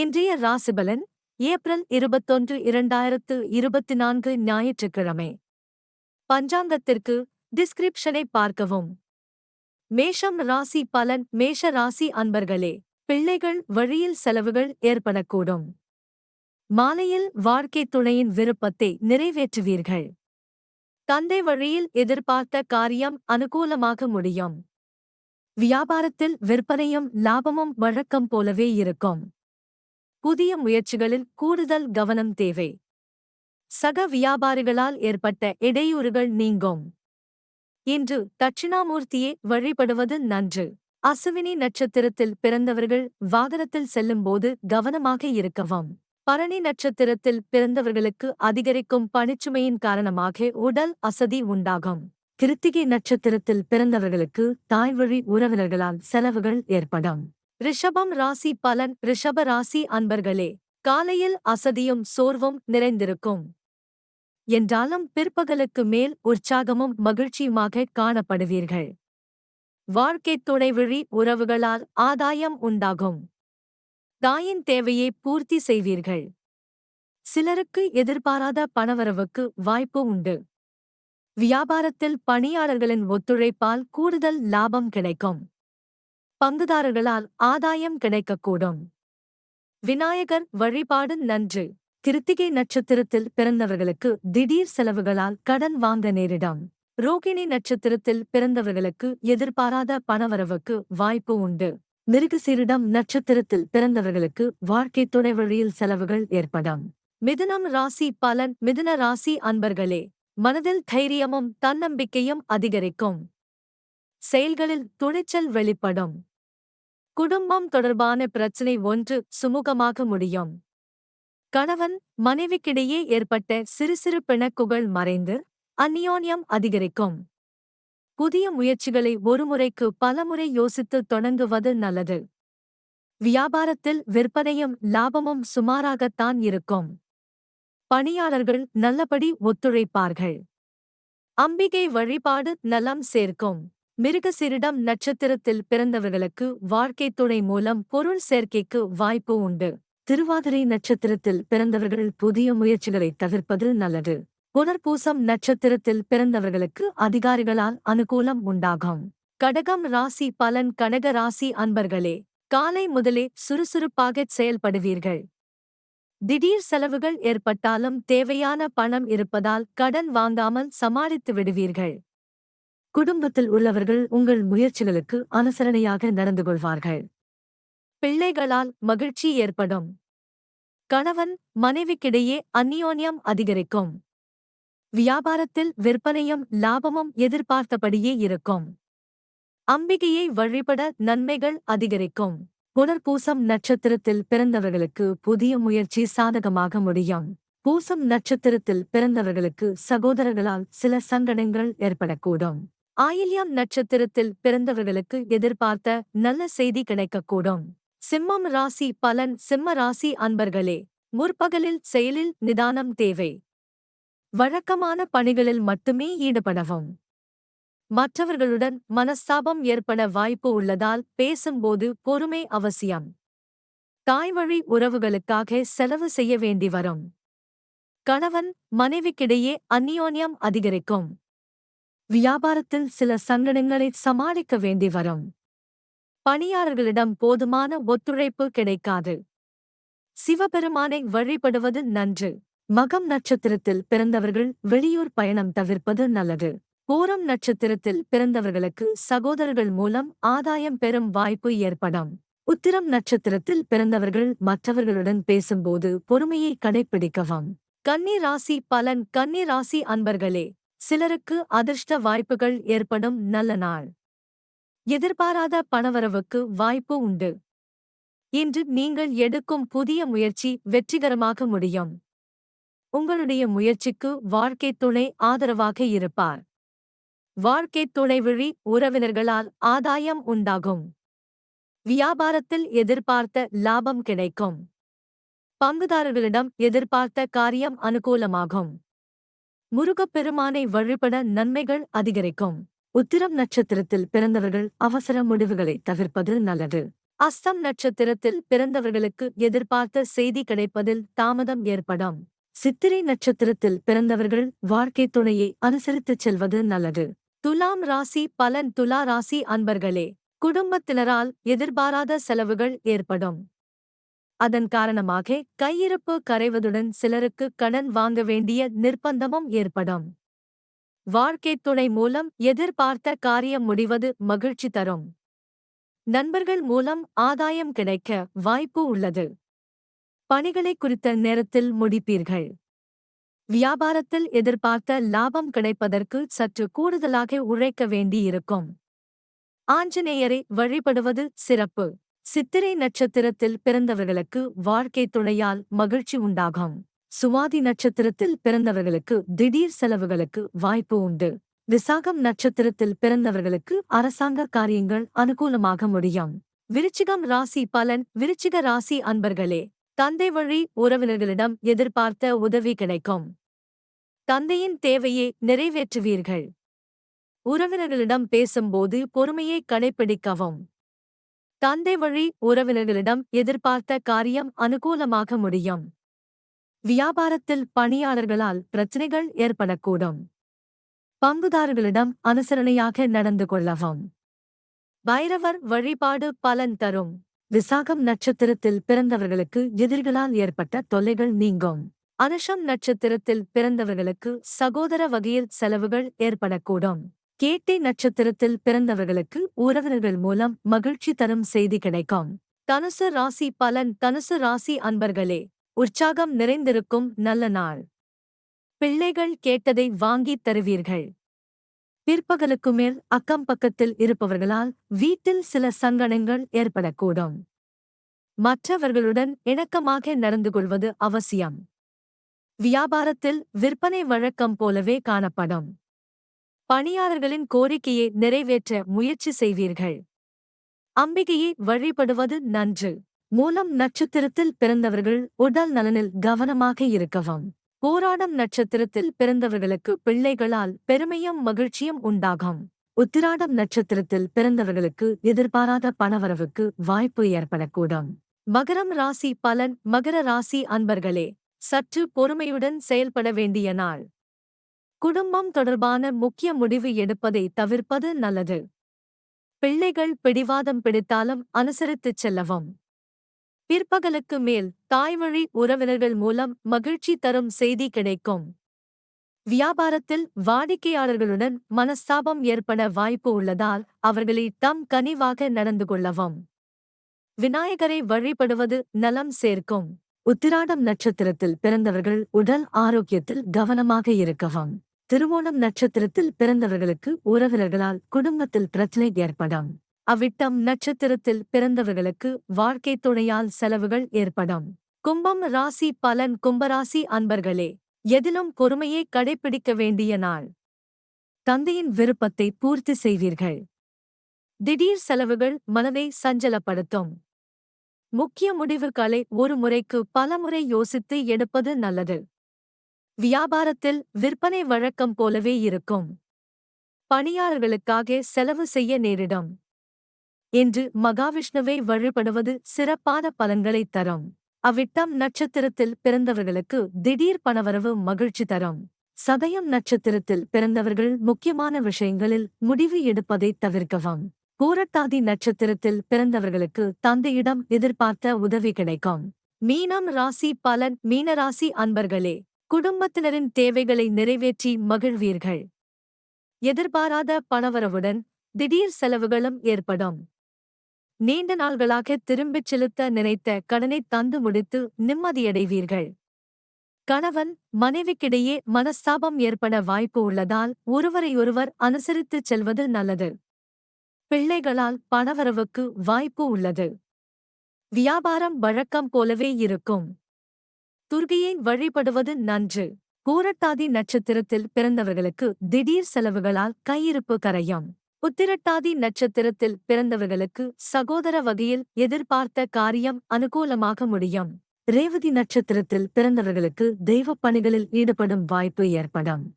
இன்றைய ராசிபலன் ஏப்ரல் இருபத்தொன்று இரண்டாயிரத்து இருபத்தி நான்கு ஞாயிற்றுக்கிழமை. பஞ்சாங்கத்திற்கு டிஸ்கிரிப்ஷனை பார்க்கவும். மேஷம் ராசி பலன் மேஷ ராசி அன்பர்களே பிள்ளைகள் வழியில் செலவுகள் ஏற்படக்கூடும். மாலையில் வாழ்க்கை துணையின் விருப்பத்தை நிறைவேற்றுவீர்கள். தந்தை வழியில் எதிர்பார்த்த காரியம் அனுகூலமாக முடியும். வியாபாரத்தில் விற்பனையும் லாபமும் வழக்கம் போலவே இருக்கும். புதிய முயற்சிகளில் கூடுதல் கவனம் தேவை. சக வியாபாரிகளால் ஏற்பட்ட இடையூறுகள் நீங்கும். இன்று தட்சிணாமூர்த்தியே வழிபடுவது நன்று. அசுவினி நட்சத்திரத்தில் பிறந்தவர்கள் வாகனத்தில் செல்லும்போது கவனமாக இருக்கவும். பரணி நட்சத்திரத்தில் பிறந்தவர்களுக்கு அதிகரிக்கும் பணிச்சுமையின் காரணமாக உடல் அசதி உண்டாகும். கிருத்திகை நட்சத்திரத்தில் பிறந்தவர்களுக்கு தாய்வழி உறவினர்களால் செலவுகள் ஏற்படும். ரிஷபம் ராசி பலன் ரிஷப ராசி அன்பர்களே காலையில் அசதியும் சோர்வும் நிறைந்திருக்கும். என்றாலும் பிற்பகலுக்கு மேல் உற்சாகமும் மகிழ்ச்சியுமாக காணப்படுவீர்கள். வாழ்க்கைத் துணைவிழி உறவுகளால் ஆதாயம் உண்டாகும். தாயின் தேவையை பூர்த்தி செய்வீர்கள். சிலருக்கு எதிர்பாராத பணவரவுக்கு வாய்ப்பு உண்டு. வியாபாரத்தில் பணியாளர்களின் ஒத்துழைப்பால் கூடுதல் லாபம் கிடைக்கும். பங்குதாரர்களால் ஆதாயம் கிடைக்கக்கூடும். விநாயகர் வழிபாடு நன்று. கிருத்திகை நட்சத்திரத்தில் பிறந்தவர்களுக்கு திடீர் செலவுகளால் கடன் வாங்க நேரிடும். ரோகிணி நட்சத்திரத்தில் பிறந்தவர்களுக்கு எதிர்பாராத பணவரவுக்கு வாய்ப்பு உண்டு. மிருகசீரிடம் நட்சத்திரத்தில் பிறந்தவர்களுக்கு வாழ்க்கை துணை வழியில் செலவுகள் ஏற்படும். மிதுனம் ராசி பலன். மிதுன ராசி அன்பர்களே மனதில் தைரியமும் தன்னம்பிக்கையும் அதிகரிக்கும். செயல்களில் துணிச்சல் வெளிப்படும். குடும்பம் தொடர்பான பிரச்சினை ஒன்று சுமூகமாக முடியும். கணவன் மனைவிக்கிடையே ஏற்பட்ட சிறு சிறு பிணக்குகள் மறைந்து அந்நியோன்யம் அதிகரிக்கும். புதிய முயற்சிகளை ஒருமுறைக்கு பலமுறை யோசித்து தொடங்குவது நல்லது. வியாபாரத்தில் விற்பனையும் லாபமும் சுமாராகத்தான் இருக்கும். பணியாளர்கள் நல்லபடி ஒத்துழைப்பார்கள். அம்பிகை வழிபாடு நலம் சேர்க்கும். மிருகசிரிடம் நட்சத்திரத்தில் பிறந்தவர்களுக்கு வாழ்க்கைத் துணை மூலம் பொருள் சேர்க்கைக்கு வாய்ப்பு உண்டு. திருவாதிரை நட்சத்திரத்தில் பிறந்தவர்கள் புதிய முயற்சிகளை தவிர்ப்பது நல்லது. புனர்பூசம் நட்சத்திரத்தில் பிறந்தவர்களுக்கு அதிகாரிகளால் அனுகூலம் உண்டாகும். கடகம் ராசி பலன் கடக ராசி அன்பர்களே காலை முதலே சுறுசுறுப்பாக செயல்படுவீர்கள். திடீர் செலவுகள் ஏற்பட்டாலும் தேவையான பணம் இருப்பதால் கடன் வாங்காமல் சமாளித்து விடுவீர்கள். குடும்பத்தில் உள்ளவர்கள் உங்கள் முயற்சிகளுக்கு அனுசரணையாக நடந்து கொள்வார்கள். பிள்ளைகளால் மகிழ்ச்சி ஏற்படும். கணவன் மனைவிக்கிடையே அந்நியோன்யம் அதிகரிக்கும். வியாபாரத்தில் விற்பனையும் லாபமும் எதிர்பார்த்தபடியே இருக்கும். அம்பிகையை வழிபட நன்மைகள் அதிகரிக்கும். புனர்பூசம் நட்சத்திரத்தில் பிறந்தவர்களுக்கு புதிய முயற்சி சாதகமாக முடியும். பூசம் நட்சத்திரத்தில் பிறந்தவர்களுக்கு சகோதரர்களால் சில சங்கடங்கள் ஏற்படக்கூடும். ஆயில்யம் நட்சத்திரத்தில் பிறந்தவர்களுக்கு எதிர்பார்த்த நல்ல செய்தி கிடைக்கக்கூடும். சிம்மம் ராசி பலன். சிம்ம ராசி அன்பர்களே முற்பகலில் செயலில் நிதானம் தேவை. வழக்கமான பணிகளில் மட்டுமே ஈடுபடவும். மற்றவர்களுடன் மனஸ்தாபம் ஏற்பட வாய்ப்பு உள்ளதால் பேசும்போது பொறுமை அவசியம். தாய்வழி உறவுகளுக்காக செலவு செய்ய வேண்டி வரும். கணவன் மனைவிக்கிடையே அந்நியோன்யம் அதிகரிக்கும். வியாபாரத்தில் சில சங்கடங்களை சமாளிக்க வேண்டி வரும். பணியாளர்களிடம் போதுமான ஒத்துழைப்பு கிடைக்காது. சிவபெருமானை வழிபடுவது நன்று. மகம் நட்சத்திரத்தில் பிறந்தவர்கள் வெளியூர் பயணம் தவிர்ப்பது நல்லது. பூரம் நட்சத்திரத்தில் பிறந்தவர்களுக்கு சகோதரர்கள் மூலம் ஆதாயம் பெறும் வாய்ப்பு ஏற்படும். உத்திரம் நட்சத்திரத்தில் பிறந்தவர்கள் மற்றவர்களுடன் பேசும்போது பொறுமையை கடைப்பிடிக்கவும். கன்னி ராசி பலன். கன்னி ராசி அன்பர்களே சிலருக்கு அதிர்ஷ்ட வாய்ப்புகள் ஏற்படும் நல்ல நாள். எதிர்பாராத பணவரவுக்கு வாய்ப்பு உண்டு. இன்று நீங்கள் எடுக்கும் புதிய முயற்சி வெற்றிகரமாக முடியும். உங்களுடைய முயற்சிக்கு வாழ்க்கைத் துணை ஆதரவாக இருப்பார். வாழ்க்கைத் துணை வழி உறவினர்களால் ஆதாயம் உண்டாகும். வியாபாரத்தில் எதிர்பார்த்த லாபம் கிடைக்கும். பங்குதாரர்களிடம் எதிர்பார்த்த காரியம் அனுகூலமாகும். முருகப்பெருமானை வழிபட நன்மைகள் அதிகரிக்கும். உத்திரம் நட்சத்திரத்தில் பிறந்தவர்கள் அவசர முடிவுகளை தவிர்ப்பது நல்லது. அஸ்தம் நட்சத்திரத்தில் பிறந்தவர்களுக்கு எதிர்பார்த்த செய்தி கிடைப்பதில் தாமதம் ஏற்படும். சித்திரை நட்சத்திரத்தில் பிறந்தவர்கள் வாழ்க்கை துணையை அனுசரித்துச் செல்வது நல்லது. துலாம் ராசி பலன் துலா ராசி அன்பர்களே குடும்பத்தினரால் எதிர்பாராத செலவுகள் ஏற்படும். அதன் காரணமாக கையிருப்பு கரைவதுடன் சிலருக்கு கடன் வாங்க வேண்டிய நிர்பந்தமும் ஏற்படும். வாழ்க்கைத் துணை மூலம் எதிர்பார்த்த காரியம் முடிவது மகிழ்ச்சி தரும். நண்பர்கள் மூலம் ஆதாயம் கிடைக்க வாய்ப்பு உள்ளது. பணிகளை குறித்த நேரத்தில் முடிப்பீர்கள். வியாபாரத்தில் எதிர்பார்த்த லாபம் கிடைப்பதற்கு சற்று கூடுதலாக உழைக்க வேண்டியிருக்கும். ஆஞ்சநேயரை வழிபடுவது சிறப்பு. சித்திரை நட்சத்திரத்தில் பிறந்தவர்களுக்கு வாழ்க்கை துணையால் மகிழ்ச்சி உண்டாகும். சுவாதி நட்சத்திரத்தில் பிறந்தவர்களுக்கு திடீர் செலவுகளுக்கு வாய்ப்பு உண்டு. விசாகம் நட்சத்திரத்தில் பிறந்தவர்களுக்கு அரசாங்க காரியங்கள் அனுகூலமாக முடியும். விருச்சிகம் ராசி பலன் விருச்சிக ராசி அன்பர்களே தந்தை வழி உறவினர்களிடம் எதிர்பார்த்த உதவி கிடைக்கும். தந்தையின் தேவையை நிறைவேற்றுவீர்கள். உறவினர்களிடம் பேசும்போது பொறுமையை கடைப்பிடிக்கவும் தந்தை வழி உறவினர்களிடம் எதிர்பார்த்த காரியம் அனுகூலமாக முடியும். வியாபாரத்தில் பணியாளர்களால் பிரச்சினைகள் ஏற்படக்கூடும். பங்குதாரர்களிடம் அனுசரணையாக நடந்து கொள்ளவும். பைரவர் வழிபாடு பலன் தரும். விசாகம் நட்சத்திரத்தில் பிறந்தவர்களுக்கு எதிரிகளால் ஏற்பட்ட தொல்லைகள் நீங்கும். அனுஷம் நட்சத்திரத்தில் பிறந்தவர்களுக்கு சகோதர வகையில் செலவுகள் ஏற்படக்கூடும். கேட்டை நட்சத்திரத்தில் பிறந்தவர்களுக்கு உறவினர்கள் மூலம் மகிழ்ச்சி தரும் செய்தி கிடைக்கும். தனுசு ராசி பலன் தனுசு ராசி அன்பர்களே உற்சாகம் நிறைந்திருக்கும் நல்ல நாள். பிள்ளைகள் கேட்டதை வாங்கித் தருவீர்கள். பிற்பகலுக்கு மேல் அக்கம் பக்கத்தில் இருப்பவர்களால் வீட்டில் சில சங்கடங்கள் ஏற்படக்கூடும். மற்றவர்களுடன் இணக்கமாக நடந்து கொள்வது அவசியம். வியாபாரத்தில் விற்பனை வழக்கம் போலவே காணப்படும். பணியாளர்களின் கோரிக்கையை நிறைவேற்ற முயற்சி செய்வீர்கள். அம்பிகையை வழிபடுவது நன்று. மூலம் நட்சத்திரத்தில் பிறந்தவர்கள் உடல் நலனில் கவனமாக இருக்கவும். போராடம் நட்சத்திரத்தில் பிறந்தவர்களுக்கு பிள்ளைகளால் பெருமையும் மகிழ்ச்சியும் உண்டாகும். உத்திராடம் நட்சத்திரத்தில் பிறந்தவர்களுக்கு எதிர்பாராத பணவரவுக்கு வாய்ப்பு ஏற்படக்கூடும். மகரம் ராசி பலன். மகர ராசி அன்பர்களே சற்று பொறுமையுடன் செயல்பட வேண்டிய நாள். குடும்பம் தொடர்பான முக்கிய முடிவு எடுப்பதை தவிர்ப்பது நல்லது. பிள்ளைகள் பிடிவாதம் பிடித்தாலும் அனுசரித்துச் செல்லவும். பிற்பகலுக்கு மேல் தாய்மொழி உறவினர்கள் மூலம் மகிழ்ச்சி தரும் செய்தி கிடைக்கும். வியாபாரத்தில் வாடிக்கையாளர்களுடன் மனஸ்தாபம் ஏற்பட வாய்ப்பு உள்ளதால் அவர்களை தம் கனிவாக நடந்து கொள்ளவும். விநாயகரை வழிபடுவது நலம் சேர்க்கும். உத்திராடம் நட்சத்திரத்தில் பிறந்தவர்கள் உடல் ஆரோக்கியத்தில் கவனமாக இருக்கவும். திருவோணம் நட்சத்திரத்தில் பிறந்தவர்களுக்கு உறவினர்களால் குடும்பத்தில் பிரச்சனை ஏற்படும். அவ்விட்டம் நட்சத்திரத்தில் பிறந்தவர்களுக்கு வாழ்க்கை துணையால் செலவுகள் ஏற்படும். கும்பம் ராசி பலன் கும்பராசி அன்பர்களே எதிலும் பொறுமையை கடைபிடிக்க வேண்டிய நாள். தந்தையின் விருப்பத்தை பூர்த்தி செய்வீர்கள். திடீர் செலவுகள் மனதை சஞ்சலப்படுத்தும். முக்கிய முடிவுகளை ஒரு முறைக்கு பலமுறை யோசித்து எடுப்பது நல்லது. வியாபாரத்தில் விற்பனை வழக்கம் போலவே இருக்கும். பணியாளர்களுக்காக செலவு செய்ய நேரிடும். என்று மகாவிஷ்ணுவை வழிபடுவது சிறப்பான பலன்களை தரும். அவ்விட்டம் நட்சத்திரத்தில் பிறந்தவர்களுக்கு திடீர் பணவரவு மகிழ்ச்சி தரும். சதயம் நட்சத்திரத்தில் பிறந்தவர்கள் முக்கியமான விஷயங்களில் முடிவு எடுப்பதை தவிர்க்கவும். பூரட்டாதி நட்சத்திரத்தில் பிறந்தவர்களுக்கு தந்தையிடம் எதிர்பார்த்த உதவி கிடைக்கும். மீனம் ராசி பலன் மீனராசி அன்பர்களே குடும்பத்தினரின் தேவைகளை நிறைவேற்றி மகிழ்வீர்கள். எதிர்பாராத பணவரவுடன் திடீர் செலவுகளும் ஏற்படும். நீண்ட நாள்களாக திரும்பிச் செலுத்த நினைத்த கடனை தந்து முடித்து நிம்மதியடைவீர்கள். கணவன் மனைவிக்கிடையே மனஸ்தாபம் ஏற்பட வாய்ப்பு உள்ளதால் ஒருவரையொருவர் அனுசரித்துச் செல்வது நல்லது. பிள்ளைகளால் பணவரவுக்கு வாய்ப்பு உள்ளது. வியாபாரம் வழக்கம் போலவே இருக்கும். துர்கையை வழிபடுவது நன்று. பூரட்டாதி நட்சத்திரத்தில் பிறந்தவர்களுக்கு திடீர் செலவுகளால் கையிருப்பு கரையும். உத்திரட்டாதி நட்சத்திரத்தில் பிறந்தவர்களுக்கு சகோதர வகையில் எதிர்பார்த்த காரியம் அனுகூலமாக முடியும். ரேவதி நட்சத்திரத்தில் பிறந்தவர்களுக்கு தெய்வப் பணிகளில் ஈடுபடும் வாய்ப்பு ஏற்படும்.